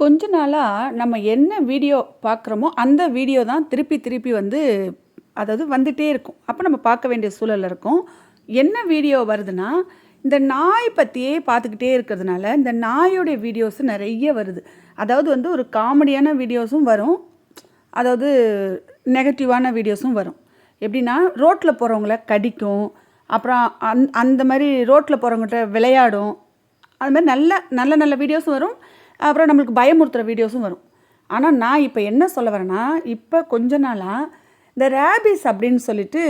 கொஞ்ச நாளாக நம்ம என்ன வீடியோ பார்க்குறோமோ அந்த வீடியோ தான் திருப்பி திருப்பி வந்து அதாவது வந்துட்டே இருக்கும். அப்போ நம்ம பார்க்க வேண்டிய சூழலில் இருக்கும். என்ன வீடியோ வருதுன்னா இந்த நாய் பற்றியே பார்த்துக்கிட்டே இருக்கிறதுனால இந்த நாயோடைய வீடியோஸ் நிறைய வருது. அதாவது வந்து ஒரு காமெடியான வீடியோஸும் வரும். அதாவது நெகட்டிவான வீடியோஸும் வரும். எப்படின்னா ரோட்டில் போகிறவங்கள கடிக்கும். அப்புறம் அந் அந்த மாதிரி ரோட்டில் போகிறவங்ககிட்ட விளையாடும். அது மாதிரி நல்ல நல்ல நல்ல வீடியோஸும் வரும். அப்புறம் நம்மளுக்கு பயமுறுத்துகிற வீடியோஸும் வரும். ஆனால் நான் இப்போ என்ன சொல்ல வரேன்னா இப்போ கொஞ்ச நாளாக இந்த ரேபிஸ் அப்படின்னு சொல்லிட்டு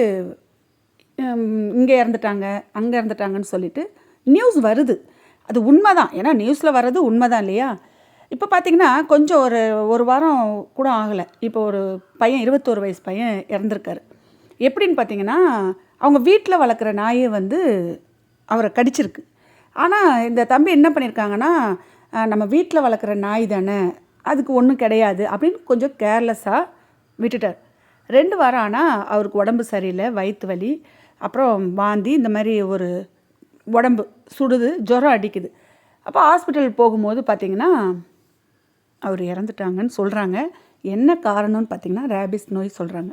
இங்கே இறந்துட்டாங்க அங்கே இறந்துட்டாங்கன்னு சொல்லிட்டு நியூஸ் வருது. அது உண்மை தான் ஏன்னா நியூஸில் வர்றது உண்மை தான் இல்லையா? இப்போ பார்த்தீங்கன்னா கொஞ்சம் ஒரு ஒரு வாரம் கூட ஆகலை. இப்போ ஒரு பையன் இருபத்தோரு வயசு பையன் இறந்துருக்காரு. எப்படின்னு பார்த்தீங்கன்னா அவங்க வீட்டில் வளர்க்குற நாயை வந்து அவரை கடிச்சிருக்கு. ஆனால் இந்த தம்பி என்ன பண்ணியிருக்காங்கன்னா நம்ம வீட்டில் வளர்க்குற நாய் தானே அதுக்கு ஒன்றும் கிடையாது அப்படின்னு கொஞ்சம் கேர்லெஸ்ஸாக விட்டுட்டார். ரெண்டு வாரம் ஆனால் அவருக்கு உடம்பு சரியில்லை வயிற்று வலி அப்புறம் வாந்தி இந்த மாதிரி ஒரு உடம்பு சுடுது ஜுரம் அடிக்குது. அப்போ ஹாஸ்பிட்டல் போகும்போது பார்த்திங்கன்னா அவர் இறந்துட்டாங்கன்னு சொல்கிறாங்க என்ன காரணம்னு பார்த்தீங்கன்னா ரேபிஸ் நோய் சொல்கிறாங்க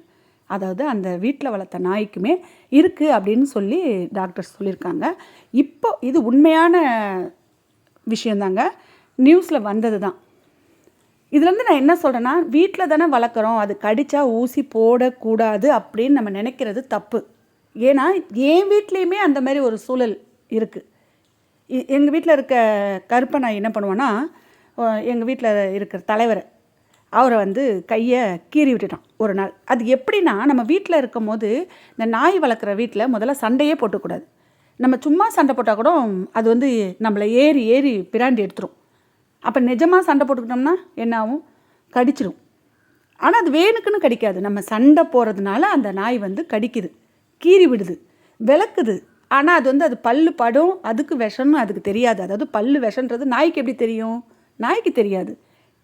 அதாவது அந்த வீட்டில் வளர்த்த நாய்க்குமே இருக்குது அப்படின்னு சொல்லி டாக்டர்ஸ் சொல்லியிருக்காங்க. இப்போ இது உண்மையான விஷயந்தாங்க. நியூஸில் வந்தது தான் இதுலேருந்து நான் என்ன சொல்கிறேன்னா வீட்டில் தானே வளர்க்குறோம் அது கடித்தா ஊசி போடக்கூடாது அப்படின்னு நம்ம நினைக்கிறது தப்பு. ஏன்னா என் வீட்லேயுமே அந்த மாதிரி ஒரு சூழல் இருக்குது எங்கள் வீட்டில் இருக்க கருப்பை நான் என்ன பண்ணுவேன்னா எங்கள் வீட்டில் இருக்கிற தலைவரை அவரை வந்து கையை கீறி விட்டுட்டான் ஒரு நாள். அது எப்படின்னா நம்ம வீட்டில் இருக்கும் போது இந்த நாய் வளர்க்குற வீட்டில் முதல்ல சண்டையே போட்டுக்கூடாது. நம்ம சும்மா சண்டை போட்டால் கூட அது வந்து நம்மளை ஏறி ஏறி பிராண்டி எடுத்துரும். அப்போ நிஜமாக சண்டை போட்டுக்கிட்டோம்னா என்ன ஆகும் கடிச்சிடும் ஆனால் அது வேணுக்குன்னு கடிக்காது. நம்ம சண்டை போகிறதுனால அந்த நாய் வந்து கடிக்குது. கீறி விடுது. விளக்குது. ஆனால் அது வந்து அது பல்லு படும். அதுக்கு விஷம்னு அதுக்கு தெரியாது. அதாவது பல்லு விஷன்றது நாய்க்கு எப்படி தெரியும்? நாய்க்கு தெரியாது.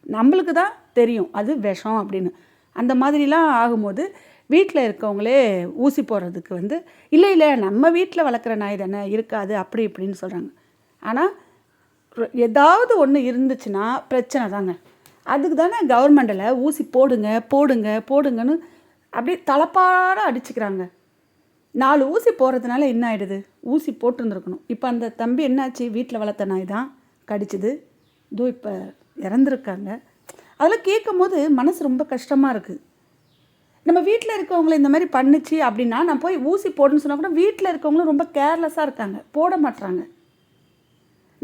நம்மளுக்கு தான் தெரியும். அது விஷம் அப்படின்னு. அந்த மாதிரிலாம் ஆகும்போது வீட்டில் இருக்கவங்களே ஊசி போடுறதுக்கு வந்து இல்லை இல்லை நம்ம வீட்டில் வளர்க்குற நாய் தானே இருக்காது. அப்படி இப்படின்னு சொல்கிறாங்க ஆனால் ஏதாவது ஒன்று இருந்துச்சுன்னா பிரச்சனை தாங்க. அதுக்கு தானே கவர்மெண்டில் ஊசி போடுங்க போடுங்க போடுங்கன்னு அப்படியே தலப்பாட அடிச்சுக்கிறாங்க. நாலு ஊசி போடுறதுனால என்ன ஆகிடுது ஊசி போட்டுருந்துருக்கணும். இப்போ அந்த தம்பி என்னாச்சு? வீட்டில் வளர்த்த நாய் தான் கடிச்சிது. இதோ இப்போ இறந்துருக்காங்க. அதெல்லாம் கேட்கும் போது மனசு ரொம்ப கஷ்டமாக இருக்குது நம்ம வீட்டில் இருக்கவங்கள இந்த மாதிரி பண்ணுச்சு அப்படின்னா நான் போய் ஊசி போடுன்னு சொன்னால் கூட வீட்டில் இருக்கவங்களும் ரொம்ப கேர்லெஸ்ஸாக இருக்காங்க. போட மாட்றாங்க.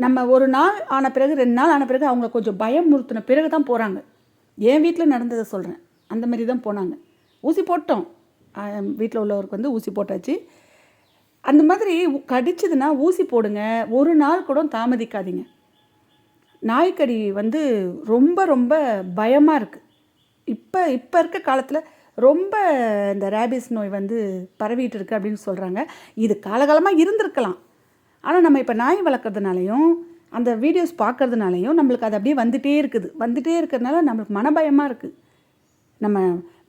நம்ம ஒரு நாள் ஆன பிறகு ரெண்டு நாள் ஆன பிறகு அவங்க கொஞ்சம் பயமுறுத்தின பிறகு தான் போகிறாங்க என் வீட்டில் நடந்ததை சொல்கிறேன் அந்த மாதிரி தான் போனாங்க. ஊசி போட்டோம். வீட்டில் உள்ளவருக்கு வந்து ஊசி போட்டாச்சு. அந்த மாதிரி கடிச்சதுன்னா ஊசி போடுங்க. ஒரு நாள் கூட தாமதிக்காதீங்க. நாய்க்கடி வந்து ரொம்ப ரொம்ப பயமாக இருக்குது இப்போ இப்போ இருக்க காலத்தில் ரொம்ப இந்த ரேபிஸ் நோய் வந்து பரவிட்டு இருக்கு அப்படின்னு சொல்கிறாங்க இது காலகாலமாக இருந்திருக்கலாம். ஆனால் நம்ம இப்போ நாய் வளர்க்குறதுனாலையும் அந்த வீடியோஸ் பார்க்குறதுனாலையும் நம்மளுக்கு அது அப்படியே வந்துகிட்டே இருக்குது. வந்துகிட்டே இருக்கிறதுனால நம்மளுக்கு மனபயமாக இருக்குது நம்ம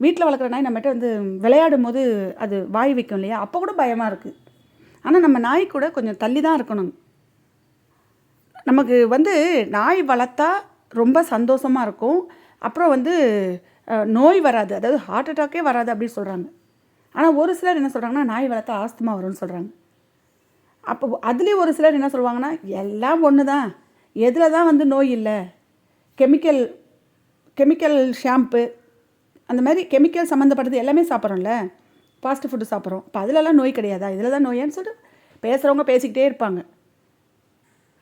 வீட்டில் வளர்க்குற நாய் நம்மகிட்ட வந்து விளையாடும் போது அது வாய் வைக்கும் இல்லையா? அப்போ கூட பயமாக இருக்குது ஆனால் நம்ம நாய் கூட கொஞ்சம் தள்ளி தான் இருக்கணும். நமக்கு வந்து நாய் வளர்த்தா ரொம்ப சந்தோஷமாக இருக்கும். அப்புறம் வந்து நோய் வராது. அதாவது ஹார்ட் அட்டாக்கே வராது அப்படின்னு சொல்கிறாங்க ஆனால் ஒரு சிலர் என்ன சொல்கிறாங்கன்னா நாய் வளர்த்தா ஆஸ்துமா வரும்னு சொல்கிறாங்க அப்போ அதுலேயும் ஒரு சிலர் என்ன சொல்லுவாங்கன்னா எல்லாம் ஒன்று தான் எதில் தான் வந்து நோய் இல்லை. கெமிக்கல் கெமிக்கல் ஷாம்பு அந்த மாதிரி கெமிக்கல் சம்மந்தப்பட்டது எல்லாமே சாப்பிட்றோம்ல. ஃபாஸ்ட் ஃபுட்டு சாப்பிட்றோம். இப்போ அதிலலாம் நோய் கிடையாதா? இதில் தான் நோயான்னு சொல்லிட்டு பேசுகிறவங்க பேசிக்கிட்டே இருப்பாங்க.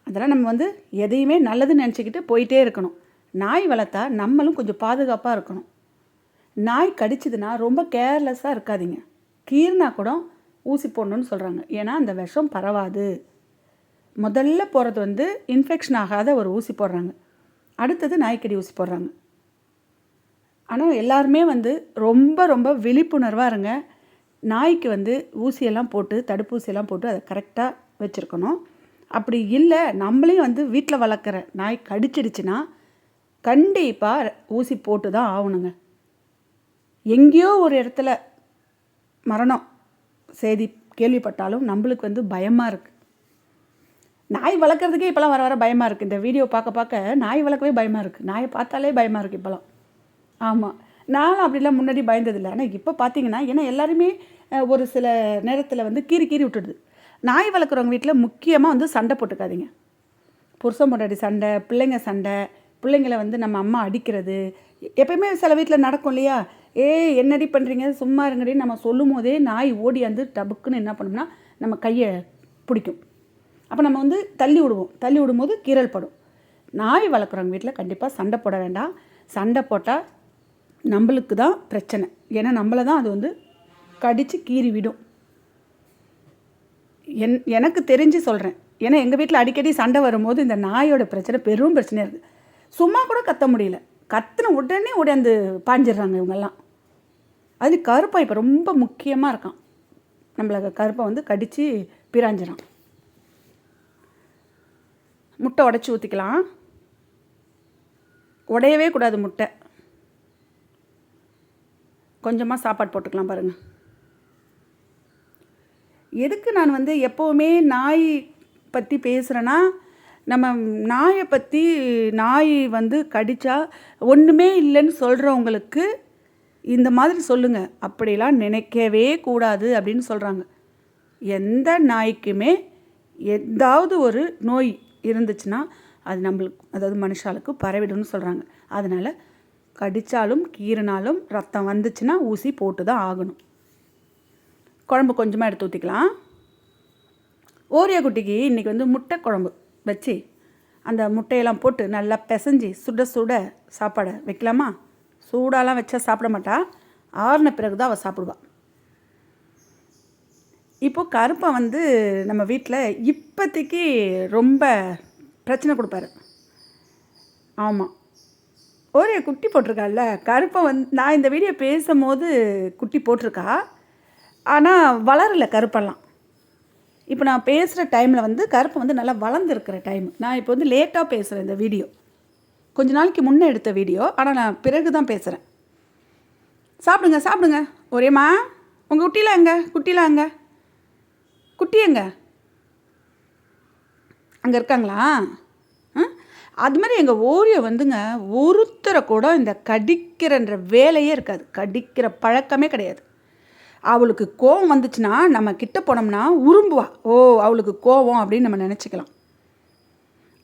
அதெல்லாம் நம்ம வந்து எதையுமே நல்லதுன்னு நினச்சிக்கிட்டு போயிட்டே இருக்கணும். நாய் வளர்த்தா நம்மளும் கொஞ்சம் பாதுகாப்பாக இருக்கணும். நாய் கடிச்சதுன்னா ரொம்ப கேர்லெஸ்ஸாக இருக்காதிங்க. கீர்னா கூட ஊசி போடணும்னு சொல்கிறாங்க ஏன்னா அந்த விஷம் பரவாது. முதல்ல போகிறது வந்து இன்ஃபெக்ஷன் ஆகாத ஒரு ஊசி போடுறாங்க. அடுத்தது நாய்க்கடி ஊசி போடுறாங்க. ஆனால் எல்லாருமே வந்து ரொம்ப ரொம்ப விழிப்புணர்வாக இருங்க. நாய்க்கு வந்து ஊசியெல்லாம் போட்டு தடுப்பூசியெல்லாம் போட்டு அதை கரெக்டாக வச்சுருக்கணும். அப்படி இல்லை நம்மளையும் வந்து வீட்டில் வளர்க்குற நாய் கடிச்சிடுச்சுன்னா கண்டிப்பாக ஊசி போட்டு தான் ஆகணுங்க. எங்கேயோ ஒரு இடத்துல மரணம். செய்தி கேள்விப்பட்டாலும் நம்மளுக்கு வந்து பயமாக இருக்குது நாய் வளர்க்குறதுக்கே இப்போலாம் வர வர பயமாக இருக்குது இந்த வீடியோ பார்க்க பார்க்க நாய் வளர்க்கவே பயமாக இருக்குது நாயை பார்த்தாலே பயமாக இருக்குது இப்போலாம் ஆமாம் நானும் அப்படிலாம் முன்னாடி பயந்ததில்லை. ஆனால் இப்போ பார்த்தீங்கன்னா ஏன்னா எல்லாருமே ஒரு சில நேரத்தில் வந்து கீறி கீறி விட்டுடுது. நாய் வளர்க்குறவங்க வீட்டில் முக்கியமாக வந்து சண்டை போட்டுக்காதீங்க. புருஷன் பொண்டாடி சண்டை பிள்ளைங்க சண்டை பிள்ளைங்களை வந்து நம்ம அம்மா அடிக்கிறது. எப்பயுமே சில வீட்டில் நடக்கும் இல்லையா? ஏய் என்னடி பண்ணுறீங்க சும்மா இருங்கடி. நம்ம சொல்லும் போதே நாய் ஓடி வந்து டபுக்குன்னு என்ன பண்ணோம்னா நம்ம கையை பிடிக்கும். அப்போ நம்ம வந்து தள்ளி விடுவோம். தள்ளி விடும்போது கீறல் படும். நாய் வளர்க்குறவங்க வீட்டில் கண்டிப்பாக சண்டை போட வேண்டாம். சண்டை போட்டால் நம்மளுக்கு தான் பிரச்சனை. ஏன்னா நம்மளை தான் அது வந்து கடித்து கீறி விடும். என் எனக்கு தெரிஞ்சு சொல்கிறேன் ஏன்னா எங்கள் வீட்டில் அடிக்கடி சண்டை வரும்போது இந்த நாயோட பிரச்சனை பெரும் பிரச்சனையாக இருக்குது சும்மா கூட கத்த முடியல. கத்துன உடனே உடையாந்து பாஞ்சிடுறாங்க இவங்கெல்லாம். அது கருப்பை இப்போ ரொம்ப முக்கியமாக இருக்கான். நம்மள கருப்பை வந்து கடித்து பிராஞ்சிடான் முட்டை உடச்சி ஊற்றிக்கலாம் உடையவே கூடாது முட்டை. கொஞ்சமாக சாப்பாடு போட்டுக்கலாம் பாருங்கள் எதுக்கு நான் வந்து எப்போவுமே நாய் பற்றி பேசுகிறேன்னா நம்ம நாயை பற்றி நாய் வந்து கடித்தா ஒன்றுமே இல்லைன்னு சொல்கிறவங்களுக்கு இந்த மாதிரி சொல்லுங்கள் அப்படிலாம் நினைக்கவே கூடாது அப்படின்னு சொல்கிறாங்க எந்த நாய்க்குமே ஏதாவது ஒரு நோய் இருந்துச்சுன்னா அது நம்மளுக்கு அதாவது மனுஷாளுக்கு பரவிடும்னு சொல்கிறாங்க அதனால் கடித்தாலும் கீறினாலும் ரத்தம் வந்துச்சுன்னா ஊசி போட்டு தான் ஆகணும். குழம்பு கொஞ்சமாக எடுத்து ஊற்றிக்கலாம் ஓரியா குட்டிக்கு இன்றைக்கி வந்து முட்டை குழம்பு வச்சு அந்த முட்டையெல்லாம் போட்டு நல்லா பிசைஞ்சு சுட சுட சாப்பாடை வைக்கலாமா? சூடாலாம் வச்சா சாப்பிட மாட்டா. ஆறின பிறகு தான் அவள் சாப்பிடுவாள் இப்போது கருப்பை வந்து நம்ம வீட்டில் இப்போதைக்கு ரொம்ப பிரச்சனை கொடுப்பாரு. ஆமாம் ஒரே குட்டி போட்டிருக்காள்ல கருப்பை வந்து நான் இந்த வீடியோ பேசும்போது குட்டி போட்டிருக்கா. ஆனால் வளரல கருப்பெல்லாம். இப்போ நான் பேசுகிற டைமில் வந்து கருப்பை வந்து நல்லா வளர்ந்துருக்கிற டைம் நான் இப்போ வந்து லேட்டாக பேசுகிறேன் இந்த வீடியோ கொஞ்ச நாளைக்கு முன்னே எடுத்த வீடியோ ஆனால் நான் பிறகு தான் பேசுகிறேன் சாப்பிடுங்க. சாப்பிடுங்க ஒரேம்மா உங்கள் குட்டிலாம் எங்க? குட்டிலாம் எங்க? குட்டி எங்க? அங்கே இருக்காங்களா? ஆ? அது மாதிரி எங்கள் ஓரியோ வந்துங்க ஒருத்தரை கூட இந்த கடிக்கிறன்ற வேலையே இருக்காது. கடிக்கிற பழக்கமே கிடையாது. அவளுக்கு கோவம் வந்துச்சுன்னா நம்ம கிட்ட போனோம்னா உரும்புவா. ஓ அவளுக்கு கோவம் அப்படின்னு நம்ம நினச்சிக்கலாம்.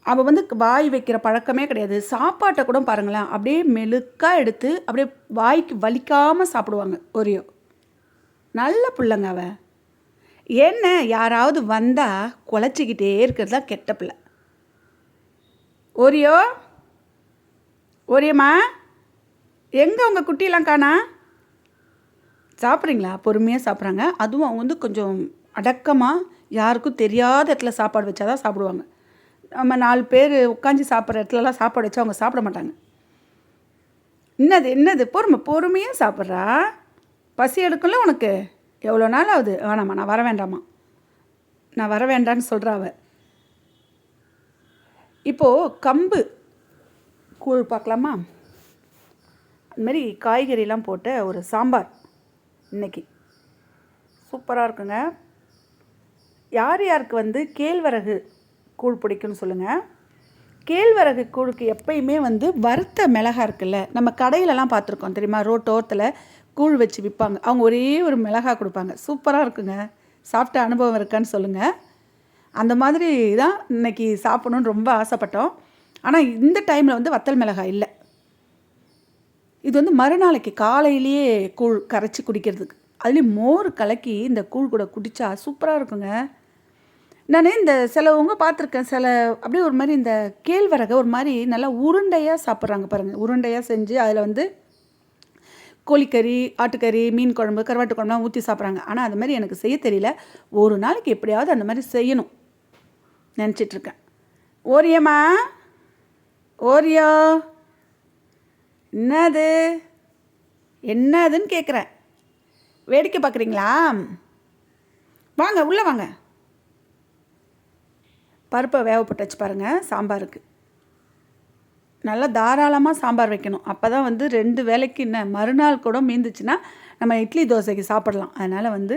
அவள் வந்து வாய் வைக்கிற பழக்கமே கிடையாது. சாப்பாட்டை கூட பாருங்களேன் அப்படியே மெழுக்காக எடுத்து அப்படியே வாய்க்கு வலிக்காமல் சாப்பிடுவாங்க ஒரியோ நல்ல பிள்ளைங்க அவ என்ன யாராவது வந்தால் குலைச்சிக்கிட்டே இருக்கிறது தான் கெட்ட பிள்ளை. ஒரியோ ஒரியம்மா எங்கே உங்கள் குட்டியெல்லாம் காணா? சாப்பிட்றீங்களா? பொறுமையாக சாப்பிட்றாங்க. அதுவும் அவங்க வந்து கொஞ்சம் அடக்கமாக யாருக்கும் தெரியாத இடத்துல சாப்பாடு வச்சாதான் சாப்பிடுவாங்க. நம்ம நாலு பேர் உட்காந்து சாப்பிட்ற இடத்துலலாம் சாப்பாடு வச்சா அவங்க சாப்பிட மாட்டாங்க. என்னது என்னது? பொறுமை பொறுமையாக சாப்பிட்றா? பசி எடுக்கல உனக்கு? எவ்வளோ நாள் ஆகுது? வேணாம்மா நான் வர வேண்டாம்மா நான் வர வேண்டான்னு சொல்கிறா அவ. இப்போது கம்பு கூழ் பார்க்கலாமா? அதுமாரி காய்கறிலாம் போட்ட ஒரு சாம்பார் இன்னைக்கு. சூப்பராக இருக்குங்க. யார் யாருக்கு வந்து கேழ்வரகு கூழ் பிடிக்கும்னு சொல்லுங்கள் கேழ்வரகு கூழுக்கு எப்பயுமே வந்து வறுத்த மிளகா இருக்குல்ல நம்ம கடையிலலாம் பார்த்துருக்கோம் தெரியுமா? ரோட்டோரத்தில் கூழ் வச்சு விற்பாங்க. அவங்க ஒரே ஒரு மிளகா கொடுப்பாங்க. சூப்பராக இருக்குங்க. சாப்பிட்ட அனுபவம் இருக்கான்னு சொல்லுங்கள் அந்த மாதிரி தான் இன்னைக்கு சாப்பிடணுன்னு ரொம்ப ஆசைப்பட்டோம். ஆனால் இந்த டைமில் வந்து வத்தல் மிளகாய் இல்லை. இது வந்து மறுநாளைக்கு காலையிலேயே கூழ் கரைச்சி குடிக்கிறதுக்கு. அதுலேயும் மோர் கலக்கி இந்த கூழ் கூட குடித்தா சூப்பராக இருக்குங்க. நான் இந்த சிலவங்க பார்த்துருக்கேன் சில அப்படியே ஒரு மாதிரி இந்த கேழ்வரகை ஒரு மாதிரி நல்லா உருண்டையாக சாப்பிட்றாங்க பாருங்கள் உருண்டையாக செஞ்சு அதில் வந்து கோழிக்கறி ஆட்டுக்கறி மீன் குழம்பு கருவாட்டு குழம்புலாம் ஊற்றி சாப்பிட்றாங்க. ஆனால் அது மாதிரி எனக்கு செய்ய தெரியல. ஒரு நாளைக்கு எப்படியாவது அந்த மாதிரி செய்யணும். நினச்சிட்ருக்கேன் ஓரியம்மா? ஓரியோ? என்னது? என்னதுன்னு கேட்குறேன் வேடிக்கை பார்க்குறீங்களா வாங்க உள்ளே வாங்க. பருப்பை வேக போட்டு வச்சு பாருங்கள் சாம்பாருக்கு. நல்லா தாராளமாக சாம்பார் வைக்கணும். அப்போ தான் வந்து ரெண்டு வேளைக்கு என்ன மறுநாள் கூட மீந்துச்சுன்னா நம்ம இட்லி தோசைக்கு சாப்பிடலாம். அதனால் வந்து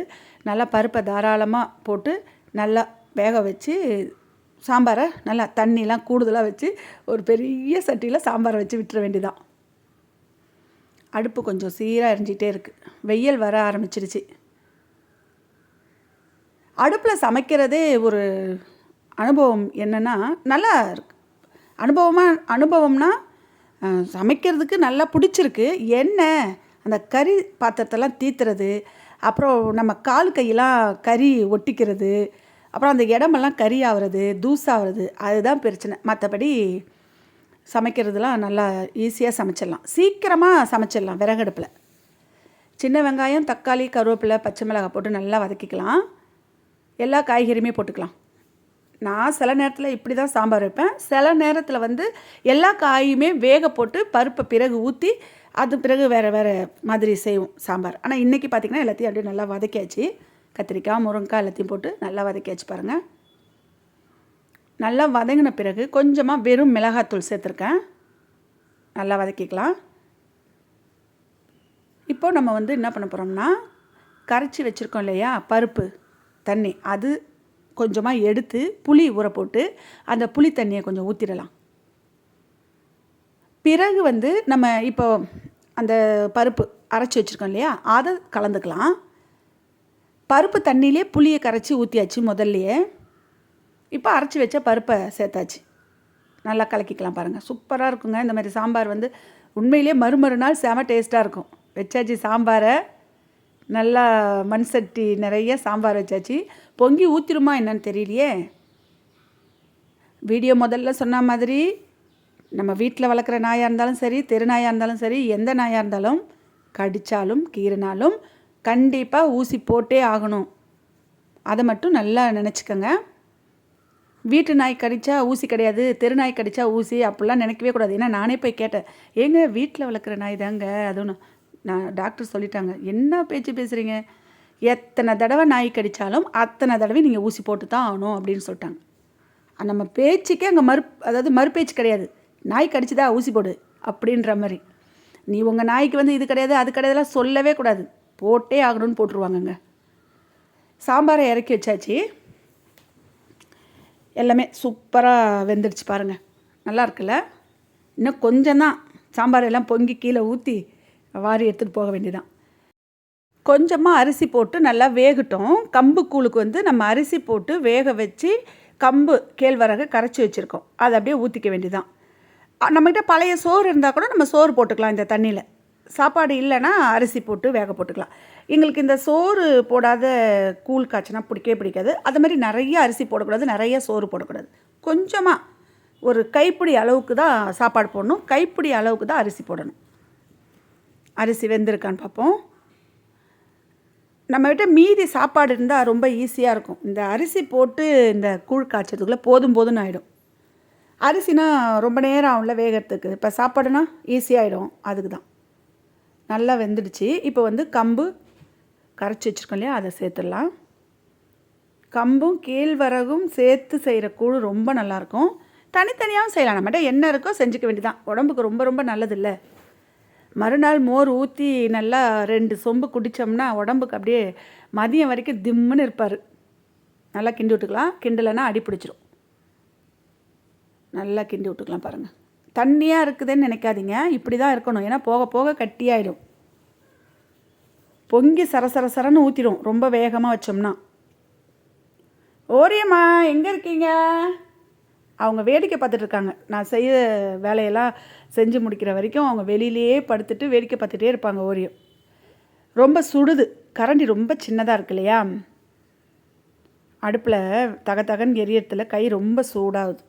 நல்லா பருப்பை தாராளமாக போட்டு நல்லா வேக வச்சு சாம்பாரை நல்லா தண்ணிலாம் கூடுதலாக வச்சு ஒரு பெரிய சட்டியில் சாம்பாரை வச்சு விட்டுற வேண்டியதான் அடுப்பு கொஞ்சம் சீராக எரிஞ்சிட்டே இருக்குது வெயில் வர ஆரம்பிச்சிருச்சு. அடுப்பில் சமைக்கிறதே ஒரு அனுபவம் என்னென்னா நல்லா இருக்கு. அனுபவமாக அனுபவம்னா சமைக்கிறதுக்கு நல்லா பிடிச்சிருக்கு. என்ன அந்த கறி பாத்திரத்தெல்லாம் தீத்துறது அப்புறம் நம்ம கால் கையெல்லாம் கறி ஒட்டிக்கிறது அப்புறம் அந்த இடமெல்லாம் கறி ஆகிறது தூசாகிறது அதுதான் பிரச்சனை. மற்றபடி சமைக்கிறதுலாம் நல்லா ஈஸியாக சமைச்சிடலாம். சீக்கிரமாக சமைச்சிடலாம் விறகடுப்பில். சின்ன வெங்காயம் தக்காளி கருவேப்பிலை பச்சை மிளகாய் போட்டு நல்லா வதக்கிக்கலாம். எல்லா காய்கறியுமே போட்டுக்கலாம். நான் சில நேரத்தில் இப்படி தான் சாம்பார் வைப்பேன். சில நேரத்தில் வந்து எல்லா காயுமே வேக போட்டு பருப்பை பிறகு ஊற்றி அது பிறகு வேறு வேறு மாதிரி செய்வோம் சாம்பார். ஆனால் இன்றைக்கி பார்த்திங்கன்னா எல்லாத்தையும் அப்படியே நல்லா வதக்கியாச்சு. கத்திரிக்காய் முருங்கைக்காய் எல்லாத்தையும் போட்டு நல்லா வதக்கியாச்சு பாருங்கள் நல்லா வதங்கின பிறகு கொஞ்சமாக வெறும் மிளகாத்தூள் சேர்த்துருக்கேன். நல்லா வதக்கிக்கலாம். இப்போ நம்ம வந்து என்ன பண்ண போகிறோம்னா கரைச்சி வச்சுருக்கோம் இல்லையா பருப்பு தண்ணி. அது கொஞ்சமாக எடுத்து புளி ஊற போட்டு அந்த புளி தண்ணியை கொஞ்சம் ஊற்றிடலாம் பிறகு வந்து நம்ம இப்போ அந்த பருப்பு அரைச்சி வச்சுருக்கோம் இல்லையா? அதை கலந்துக்கலாம். பருப்பு தண்ணியிலே புளியை கரைச்சி ஊற்றியாச்சு முதல்லையே. இப்போ அரைச்சி வச்ச பருப்பை சேர்த்தாச்சு. நல்லா கலக்கிக்கலாம் பாருங்கள் சூப்பராக இருக்குங்க. இந்த மாதிரி சாம்பார் வந்து உண்மையிலேயே மறுமறு நாள் செம டேஸ்ட்டாக இருக்கும். வச்சாச்சு சாம்பாரை. நல்லா மண் சட்டி நிறைய சாம்பார் வச்சாச்சு. பொங்கி ஊற்றிருமா என்னன்னு தெரியலையே. வீடியோ முதல்ல சொன்ன மாதிரி நம்ம வீட்டில் வளர்க்குற நாயாக இருந்தாலும் சரி தெரு நாயாக இருந்தாலும் சரி எந்த நாயாக இருந்தாலும் கடித்தாலும் கீறினாலும் கண்டிப்பாக ஊசி போட்டே ஆகணும். அதை மட்டும் நல்லா நினச்சிக்கோங்க. வீட்டு நாய் கடித்தா ஊசி கிடையாது தெரு நாய் கடித்தா ஊசி அப்படிலாம் நினைக்கவே கூடாது. ஏன்னா நானே போய் கேட்டேன் ஏங்க வீட்டில் வளர்க்குற நாய் தாங்க? அதுன்னு. நான் டாக்டர் சொல்லிட்டாங்க என்ன பேச்சு பேசுகிறீங்க எத்தனை தடவை நாய் கடித்தாலும் அத்தனை தடவை நீங்கள் ஊசி போட்டு தான் ஆகணும் அப்படின்னு சொல்லிட்டாங்க. நம்ம பேச்சுக்கே அங்கே மறு அதாவது மறுபேச்சு கிடையாது. நாய் கடிச்சுதா ஊசி போடு அப்படின்ற மாதிரி. நீ உங்கள் நாய்க்கு வந்து இது கிடையாது அது கிடையாதுலாம் சொல்லவே கூடாது. போட்டே ஆகணும்னு போட்டுருவாங்கங்க. சாம்பாரை இறக்கி வச்சாச்சு. எல்லாமே சூப்பராக வெந்துடுச்சு பாருங்கள் நல்லா இருக்குல்ல? இன்னும் கொஞ்சம் தான் சாம்பார் எல்லாம் பொங்கி கீழே ஊற்றி வாரி எடுத்துகிட்டு போக வேண்டியதான் கொஞ்சமாக அரிசி போட்டு நல்லா வேகட்டும். கம்பு கூழுக்கு வந்து நம்ம அரிசி போட்டு வேக வச்சு கம்பு கேழ்வரகு கரைச்சி வச்சுருக்கோம். அதை அப்படியே ஊற்றிக்க வேண்டியதான் நம்மக்கிட்ட நம்மகிட்ட பழைய சோறு இருந்தால் கூட நம்ம சோறு போட்டுக்கலாம் இந்த தண்ணியில். சாப்பாடு இல்லைன்னா அரிசி போட்டு வேக போட்டுக்கலாம். எங்களுக்கு இந்த சோறு போடாத கூழ் காய்ச்சினா பிடிக்கவே பிடிக்காது. அது மாதிரி நிறைய அரிசி போடக்கூடாது நிறைய சோறு போடக்கூடாது. கொஞ்சமாக ஒரு கைப்பிடி அளவுக்கு தான் சாப்பாடு போடணும். கைப்பிடி அளவுக்கு தான் அரிசி போடணும். அரிசி வெந்திருக்கான்னு பார்ப்போம். நம்மகிட்ட மீதி சாப்பாடு இருந்தால் ரொம்ப ஈஸியாக இருக்கும். இந்த அரிசி போட்டு இந்த கூழ் காய்ச்சதுக்குள்ளே போதும் போதும்னு ஆகிடும் அரிசினா ரொம்ப நேரம் ஆகும்ல வேகிறதுக்கு. இப்போ சாப்பாடுனா ஈஸியாகிடும் அதுக்கு தான் நல்லா வெந்துடுச்சு. இப்போ வந்து கம்பு கரைச்சி வச்சுருக்கோம் இல்லையா? அதை சேர்த்துடலாம். கம்பும் கேழ்வரகும் சேர்த்து செய்கிற கூழ் ரொம்ப நல்லாயிருக்கும் தனித்தனியாகவும் செய்யலாம். நம்மகிட்ட என்ன இருக்கோ செஞ்சுக்க வேண்டியதான் உடம்புக்கு ரொம்ப ரொம்ப நல்லதில்லை மறுநாள் மோர் ஊற்றி நல்லா ரெண்டு சொம்பு குடித்தோம்னா உடம்புக்கு அப்படியே மதியம் வரைக்கும் திம்முன்னு இருப்பார். நல்லா கிண்டி விட்டுக்கலாம். கிண்டலைன்னா அடி பிடிச்சிரும். நல்லா கிண்டி விட்டுக்கலாம் பாருங்கள் தண்ணியாக இருக்குதுன்னு நினைக்காதீங்க. இப்படி தான் இருக்கணும். ஏன்னா போக போக கட்டியாயிடும். பொங்கி சர சர சரன்னு ஊற்றிடும் ரொம்ப வேகமாக வச்சோம்னா. ஓரியம்மா எங்கே இருக்கீங்க? அவங்க வேடிக்கை பார்த்துட்டு இருக்காங்க. நான் செய்ய வேலையெல்லாம் செஞ்சு முடிக்கிற வரைக்கும் அவங்க வெளியிலேயே படுத்துட்டு வேடிக்கை பார்த்துட்டே இருப்பாங்க ஓரியம். ரொம்ப சுடுது. கரண்டி ரொம்ப சின்னதாக இருக்கு இல்லையா? அடுப்பில் தக தகன் எரியறதுல கை ரொம்ப சூடாகுது.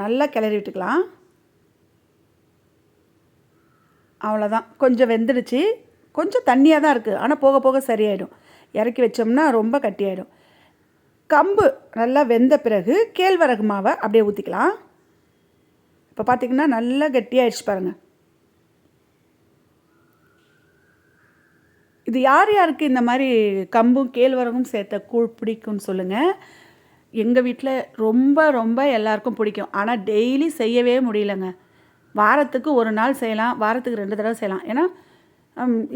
நல்லா கிளறி விட்டுக்கலாம். அவ்வளோதான் கொஞ்சம் வெந்துடுச்சு. கொஞ்சம் தண்ணியாக தான் இருக்குது ஆனால் போக போக சரியாயிடும். இறக்கி வச்சோம்னா ரொம்ப கட்டியாயிடும். கம்பு நல்லா வெந்த பிறகு கேழ்வரகு மாவை அப்படியே ஊற்றிக்கலாம் இப்போ பார்த்திங்கன்னா நல்லா கட்டியாயிடுச்சு பாருங்கள் இது யார் யாருக்கு இந்த மாதிரி கம்பும் கேழ்வரகும் சேர்த்த கூழ் பிடிக்கும்னு சொல்லுங்கள் எங்கள் வீட்டில் ரொம்ப ரொம்ப எல்லாருக்கும் பிடிக்கும். ஆனால் டெய்லி செய்யவே முடியலங்க. வாரத்துக்கு ஒரு நாள் செய்யலாம் வாரத்துக்கு ரெண்டு தடவை செய்யலாம். ஏன்னா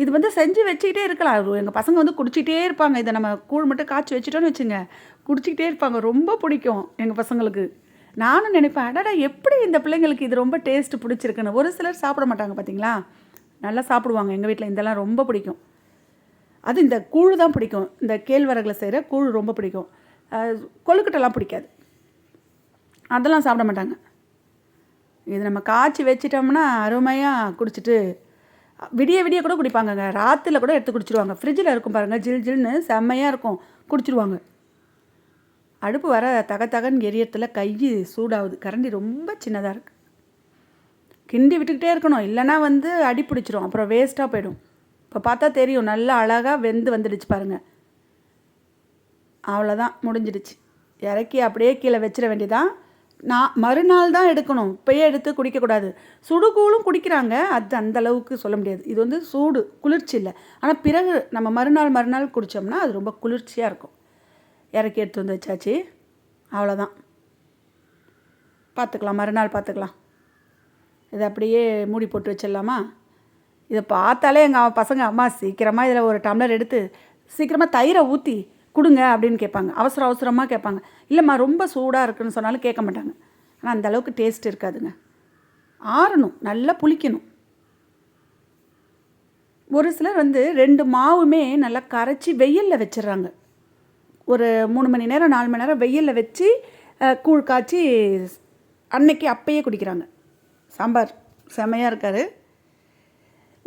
இது வந்து செஞ்சு வச்சுக்கிட்டே இருக்கலாம். எங்கள் பசங்க வந்து குடிச்சிக்கிட்டே இருப்பாங்க. இதை நம்ம கூழ் மட்டும் காய்ச்சி வச்சுட்டோன்னு வச்சுங்க. குடிச்சிக்கிட்டே இருப்பாங்க. ரொம்ப பிடிக்கும் எங்கள் பசங்களுக்கு. நானும் நினைப்பேன் அடடா எப்படி இந்த பிள்ளைங்களுக்கு இது ரொம்ப டேஸ்ட் பிடிச்சிருக்குன்னு. ஒரு சிலர் சாப்பிட மாட்டாங்க பார்த்தீங்களா நல்லா சாப்பிடுவாங்க. எங்கள் வீட்டில் இதெல்லாம் ரொம்ப பிடிக்கும். அது இந்த கூழ் தான் பிடிக்கும். இந்த கேழ்வரகில் செய்கிற கூழ் ரொம்ப பிடிக்கும். கொழுக்கட்டெல்லாம் பிடிக்காது. அதெல்லாம் சாப்பிட மாட்டாங்க. இது நம்ம காய்ச்சி வச்சிட்டோம்னா அருமையாக குடிச்சிட்டு விடிய விடிய கூட குடிப்பாங்கங்க. ராத்தில் கூட எடுத்து குடிச்சிருவாங்க. ஃப்ரிட்ஜில் இருக்கும் பாருங்கள் ஜில் ஜில்னு செம்மையாக இருக்கும். குடிச்சிருவாங்க. அடுப்பு வர தக தகன்னு எரியத்தில் கை சூடாகுது. கரண்டி ரொம்ப சின்னதாக இருக்குது கிண்டி விட்டுக்கிட்டே இருக்கணும். இல்லைன்னா வந்து அடி பிடிச்சிரும். அப்புறம் வேஸ்ட்டாக போயிடும். இப்போ பார்த்தா தெரியும். நல்லா அழகாக வெந்து வந்துடுச்சு பாருங்கள் அவ்வளோதான் முடிஞ்சிடுச்சு. இறக்கி அப்படியே கீழே வச்சிட வேண்டியதான் நான் மறுநாள் தான் எடுக்கணும். இப்போயே எடுத்து குடிக்கக்கூடாது. சுடுகூலும் குடிக்கிறாங்க. அது அந்த அளவுக்கு சொல்ல முடியாது. இது வந்து சூடு குளிர்ச்சி இல்லை. ஆனால் பிறகு நம்ம மறுநாள் மறுநாள் குடித்தோம்னா அது ரொம்ப குளிர்ச்சியாக இருக்கும். இறக்கி எடுத்து வந்து வச்சாச்சு. அவ்வளோதான் பார்த்துக்கலாம் மறுநாள் பார்த்துக்கலாம் இதை அப்படியே மூடி போட்டு வச்சிடலாமா? இதை பார்த்தாலே எங்கள் பசங்க அம்மா சீக்கிரமாக இதில் ஒரு டம்ளர் எடுத்து சீக்கிரமாக தயிரை ஊற்றி கொடுங்க அப்படின்னு கேட்பாங்க. அவசர அவசரமாக கேட்பாங்க. இல்லைம்மா ரொம்ப சூடாக இருக்குன்னு சொன்னாலும் கேட்க மாட்டாங்க. ஆனால் அந்த அளவுக்கு டேஸ்ட் இருக்காதுங்க. ஆறணும் நல்லா புளிக்கணும். ஒரு சிலர் வந்து ரெண்டு மாவுமே நல்லா கரைச்சி வெயிலில் வச்சிடுறாங்க ஒரு மூணு மணி நேரம் நாலு மணி நேரம் வெயிலில் வச்சு கூழ் காய்ச்சி அன்னைக்கு அப்பயே குடிக்கிறாங்க. சாம்பார் செமையாக இருக்காரு.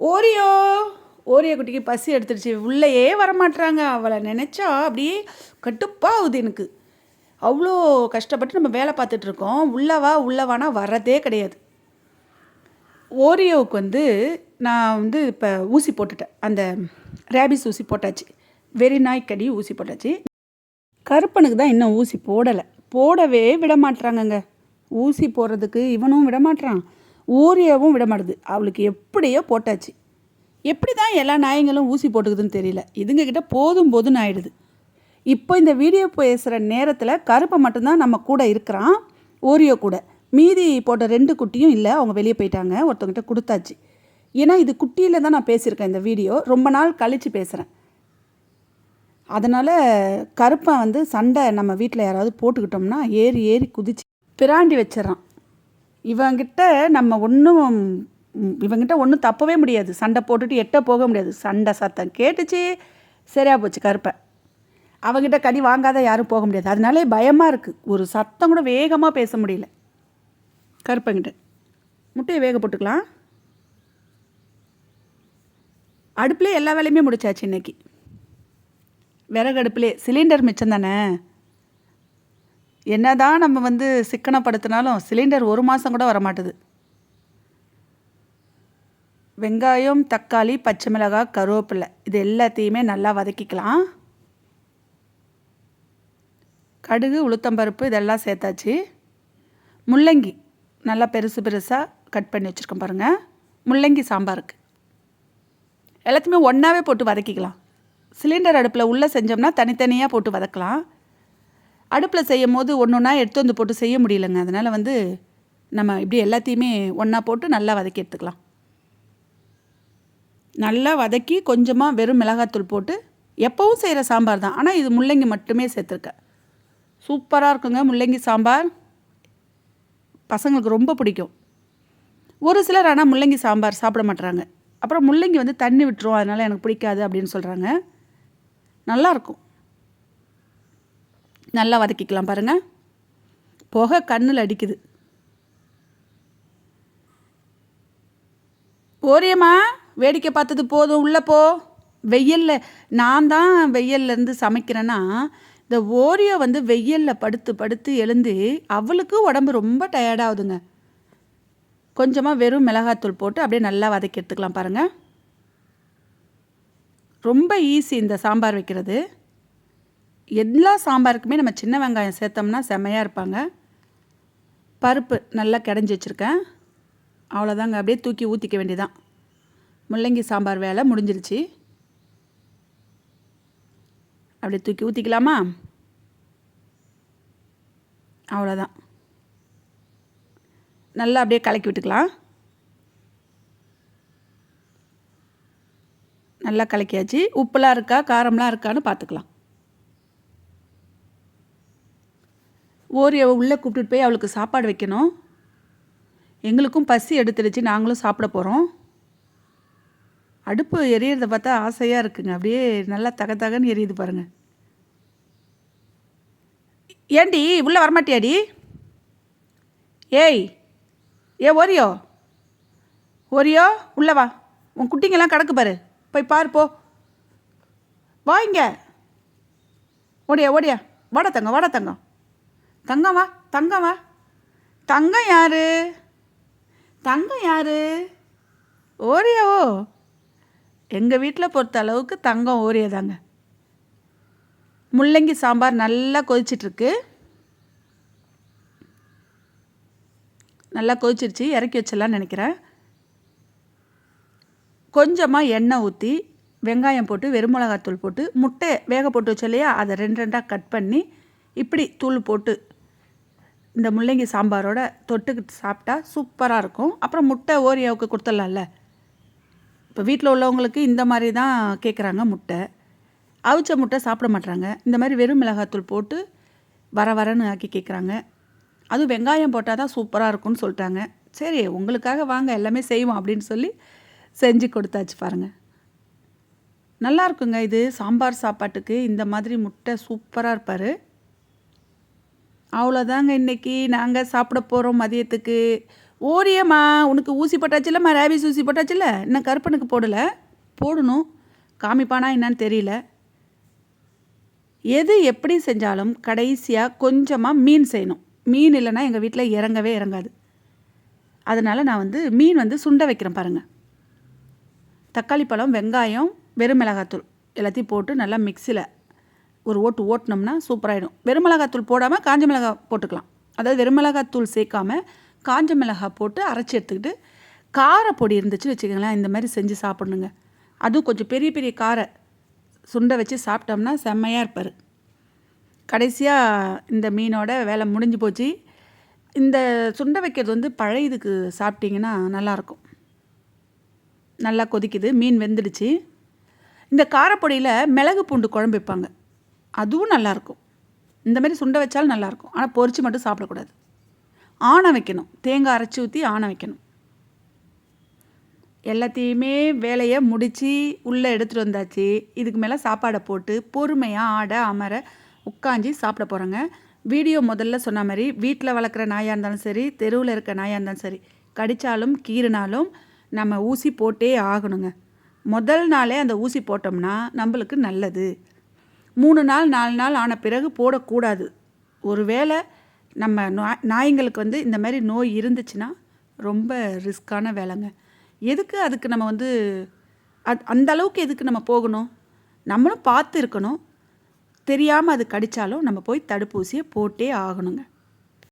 ஓரியோ! ஓரியோ குட்டிக்கு பசி எடுத்துடுச்சு. உள்ளேயே வரமாட்டுறாங்க அவளை நினச்சா அப்படியே கட்டுப்பாகுது எனக்கு. அவ்வளோ கஷ்டப்பட்டு நம்ம வேலை பார்த்துட்ருக்கோம் உள்ளவா உள்ளவானா வர்றதே கிடையாது. ஓரியோவுக்கு வந்து நான் வந்து இப்போ ஊசி போட்டுட்டேன். அந்த ரேபிஸ் ஊசி போட்டாச்சு. வெறி நாய்க்கடி ஊசி போட்டாச்சு. கருப்பனுக்கு தான் இன்னும் ஊசி போடலை. போடவே விட மாட்றாங்கங்க ஊசி போடுறதுக்கு இவனும் விட மாட்டுறான் ஓரியாவும் விட மாட்டுது அவளுக்கு எப்படியோ போட்டாச்சு. எப்படி தான் எல்லா நாயங்களும் ஊசி போட்டுக்குதுன்னு தெரியல. இதுங்க கிட்ட போதும் போதும்னு ஆயிடுது. இப்போ இந்த வீடியோ பேசுகிற நேரத்தில் கருப்பை மட்டும்தான் நம்ம கூட இருக்கிறான் ஓரியோ கூட. மீதி போட்ட ரெண்டு குட்டியும் இல்லை அவங்க வெளியே போயிட்டாங்க ஒருத்தவங்கிட்ட கொடுத்தாச்சு. ஏன்னா இது குட்டியில் தான் நான் பேசியிருக்கேன் இந்த வீடியோ. ரொம்ப நாள் கழித்து பேசுகிறேன் அதனால் கருப்பை வந்து சண்டை நம்ம வீட்டில் யாராவது போட்டுக்கிட்டோம்னா ஏறி ஏறி குதிச்சு பிராண்டி வச்சிடறான். இவங்கிட்ட நம்ம ஒன்றும் இவங்கிட்ட ஒன்றும் தப்பவே முடியாது. சண்டை போட்டுட்டு எட்ட போக முடியாது. சண்டை சத்தம் கேட்டுச்சு சரியாக போச்சு கருப்பை. அவங்கிட்ட கடி வாங்காத யாரும் போக முடியாது. அதனாலே பயமாக இருக்குது ஒரு சத்தம் கூட வேகமாக பேச முடியல. கருப்பங்கிட்ட. முட்டையை வேக போட்டுக்கலாம். அடுப்புலேயே எல்லா வேலையுமே முடிச்சாச்சு இன்னைக்கு. விறகு அடுப்புலே சிலிண்டர் மிச்சம் தானே? என்னதான் நம்ம வந்து சிக்கனப்படுத்தினாலும் சிலிண்டர் ஒரு மாதம் கூட வரமாட்டுது. வெங்காயம் தக்காளி பச்சை மிளகாய் கருவேப்பிலை. இது எல்லாத்தையுமே நல்லா வதக்கிக்கலாம். கடுகு உளுத்தம்பருப்பு இதெல்லாம் சேர்த்தாச்சு. முள்ளங்கி நல்லா பெருசு பெருசாக கட் பண்ணி வச்சுருக்கேன் பாருங்கள் முள்ளங்கி சாம்பாருக்கு எல்லாத்தையுமே ஒன்றாவே போட்டு வதக்கிக்கலாம். சிலிண்டர் அடுப்பில் உள்ளே செஞ்சோம்னா தனித்தனியாக போட்டு வதக்கலாம். அடுப்பில் செய்யும் போது ஒன்று ஒன்றா எடுத்து வந்து போட்டு செய்ய முடியலங்க. அதனால் வந்து நம்ம இப்படி எல்லாத்தையுமே ஒன்றா போட்டு நல்லா வதக்கி எடுத்துக்கலாம். நல்லா வதக்கி கொஞ்சமாக வெறும் மிளகாத்தூள் போட்டு எப்போவும் செய்கிற சாம்பார் தான். ஆனால் இது முள்ளங்கி மட்டுமே சேர்த்துருக்கேன் சூப்பராக இருக்குங்க முள்ளங்கி சாம்பார். பசங்களுக்கு ரொம்ப பிடிக்கும். ஒரு சிலர் ஆனால் முள்ளங்கி சாம்பார் சாப்பிட மாட்டுறாங்க அப்புறம் முள்ளங்கி வந்து தண்ணி விட்டுரும் அதனால் எனக்கு பிடிக்காது அப்படின்னு சொல்கிறாங்க நல்லாயிருக்கும் நல்லா வதக்கிக்கலாம் பாருங்கள் புகை கண்ணில் அடிக்குது. ஓரியம்மா வேடிக்கை பார்த்தது போதும். உள்ளே போ. வெயிலில். நான் தான் வெயில்லேருந்து சமைக்கிறேன்னா இந்த ஓரியோ வந்து வெயிலில் படுத்து படுத்து எழுந்து அவளுக்கு உடம்பு ரொம்ப டயர்டாகுதுங்க கொஞ்சமாக வெறும் மிளகாத்தூள் போட்டு அப்படியே நல்லா வதக்கி எடுத்துக்கலாம் பாருங்கள் ரொம்ப ஈஸி இந்த சாம்பார் வைக்கிறது. எல்லா சாம்பாருக்குமே நம்ம சின்ன வெங்காயம் சேர்த்தோம்னா செம்மையாக இருப்பாங்க. பருப்பு நல்லா கிடஞ்சி வச்சுருக்கேன். அவ்வளோதாங்க அப்படியே தூக்கி ஊற்றிக்க வேண்டியதான் முள்ளங்கி சாம்பார் வேலை முடிஞ்சிருச்சு. அப்படியே தூக்கி ஊற்றிக்கலாமா அவ்வளோதான் நல்லா அப்படியே கலக்கி விட்டுக்கலாம். நல்லா கலக்கியாச்சு. உப்புலாம் இருக்கா காரம்லாம் இருக்கான்னு பார்த்துக்கலாம் ஓரியோவை உள்ளே கூப்பிட்டுட்டு போய் அவளுக்கு சாப்பாடு வைக்கணும். எங்களுக்கும் பசி எடுத்துடுச்சு நாங்களும் சாப்பிட போகிறோம் அடுப்பு எரியறத பார்த்தா ஆசையாக இருக்குங்க. அப்படியே நல்லா தக தகன்னு எரியுது பாருங்கள் ஏண்டி உள்ளே வரமாட்டியாடி? ஏய் ஏ ஓரியோ? ஓரியோ உள்ளே வா. உன் குட்டிங்கெல்லாம் கிடக்கு பாரு. போய் பாரு போ. வா இங்க. ஓடியா ஓடியா. வாடா தங்கம் வாடா தங்கம். தங்கம் வா தங்கம் வா. தங்கம் யாரு? தங்கம் யாரு? ஓரியாவோ எங்கள் வீட்டில் பொறுத்த அளவுக்கு தங்கம் ஓரியாதாங்க. முள்ளங்கி சாம்பார் நல்லா கொதிச்சிட்ருக்கு. நல்லா கொதிச்சிருச்சு இறக்கி வச்சிடலான்னு நினைக்கிறேன். கொஞ்சமாக எண்ணெய் ஊற்றி வெங்காயம் போட்டு வெறுமிளகாத்தூள் போட்டு முட்டை வேக போட்டு வச்சோம் இல்லையா அதை ரெண்டு ரெண்டாக கட் பண்ணி இப்படி தூள் போட்டு இந்த முள்ளங்கி சாம்பாரோட தொட்டுக்கிட்டு சாப்பிட்டா சூப்பராக இருக்கும். அப்புறம் முட்டை ஓரியாவுக்கு கொடுத்துடலாம்ல. இப்போ வீட்டில் உள்ளவங்களுக்கு இந்த மாதிரி தான் கேட்குறாங்க முட்டை. அவிச்ச முட்டை சாப்பிட மாட்றாங்க. இந்த மாதிரி வெறும் மிளகாத்தூள் போட்டு வர வரன்னு ஆக்கி கேட்குறாங்க அதுவும் வெங்காயம் போட்டால் தான் சூப்பராக இருக்கும்னு சொல்லிட்டாங்க. சரி உங்களுக்காக வாங்க எல்லாமே செய்வோம் அப்படின்னு சொல்லி செஞ்சு கொடுத்தாச்சு பாருங்கள் நல்லா இருக்குங்க இது. சாம்பார் சாப்பாட்டுக்கு இந்த மாதிரி முட்டை சூப்பராக இருப்பார். அவ்வளோதாங்க இன்றைக்கி நாங்கள் சாப்பிட போகிறோம் மதியத்துக்கு. ஓரியம்மா உனக்கு ஊசி போட்டாச்சுல்லம்மா ரேபிஸ் ஊசி போட்டாச்சுல்ல இன்னும் கருப்பனுக்கு போடலை? போடணும். காமிப்பானா என்னன்னு தெரியல. எது எப்படி செஞ்சாலும் கடைசியாக கொஞ்சமாக மீன் செய்யணும். மீன் இல்லைன்னா எங்கள் வீட்டில் இறங்கவே இறங்காது. அதனால் நான் வந்து மீன் வந்து சுண்ட வைக்கிறேன் பாருங்கள் தக்காளி பழம் வெங்காயம் வெறும் மிளகாத்தூள் எல்லாத்தையும் போட்டு நல்லா மிக்சியில் ஒரு ஓட்டு ஓட்டினோம்னா சூப்பராகிடும் வெறும் மிளகாத்தூள் போடாமல் காஞ்ச மிளகாய் போட்டுக்கலாம். அதாவது வெறும் மிளகாத்தூள் சேர்க்காம காஞ்ச மிளகாய் போட்டு அரைச்சி எடுத்துக்கிட்டு காரப்பொடி இருந்துச்சு வச்சுக்கோங்களேன் இந்த மாதிரி செஞ்சு சாப்பிட்ணுங்க. அதுவும் கொஞ்சம் பெரிய பெரிய காரை சுண்டை வச்சு சாப்பிட்டோம்னா செம்மையாக இருப்பார். கடைசியாக இந்த மீனோட வேலை முடிஞ்சு போச்சு. இந்த சுண்டை வைக்கிறது வந்து பழைய இதுக்கு சாப்பிட்டிங்கன்னா நல்லாயிருக்கும். நல்லா கொதிக்குது மீன் வெந்துடுச்சு. இந்த காரப்பொடியில் மிளகு பூண்டு குழம்பு வைப்பாங்க. அதுவும் நல்லாயிருக்கும். இந்த மாதிரி சுண்டை வச்சாலும் நல்லாயிருக்கும். ஆனால் பொறிச்சு மட்டும் சாப்பிடக்கூடாது. ஆணை வைக்கணும். தேங்காய் அரைச்சி ஊற்றி ஆணை வைக்கணும். எல்லாத்தையுமே வேலையை முடித்து உள்ளே எடுத்துகிட்டு வந்தாச்சு. இதுக்கு மேலே சாப்பாடை போட்டு பொறுமையாக ஆட அமர உட்காந்து சாப்பிட போகிறோங்க வீடியோ முதல்ல சொன்ன மாதிரி வீட்டில் வளர்க்குற நாயாக இருந்தாலும் சரி தெருவில் இருக்க நாயாக இருந்தாலும் சரி கடித்தாலும் கீறினாலும் நம்ம ஊசி போட்டே ஆகணுங்க. முதல் நாளே அந்த ஊசி போட்டோம்னா நம்மளுக்கு நல்லது. மூணு நாள் நாலு நாள் ஆன பிறகு போடக்கூடாது. ஒருவேளை நம்ம நாய் நாய்ங்களுக்கு வந்து இந்த மாதிரி நோய் இருந்துச்சுன்னா ரொம்ப ரிஸ்க்கான வேலைங்க. எதுக்கு அதுக்கு நம்ம வந்து அது அந்த அளவுக்கு எதுக்கு நம்ம போகணும்? நம்மளும் பார்த்து இருக்கணும். தெரியாமல் அது கடித்தாலும் நம்ம போய் தடுப்பூசியை போட்டே ஆகணுங்க.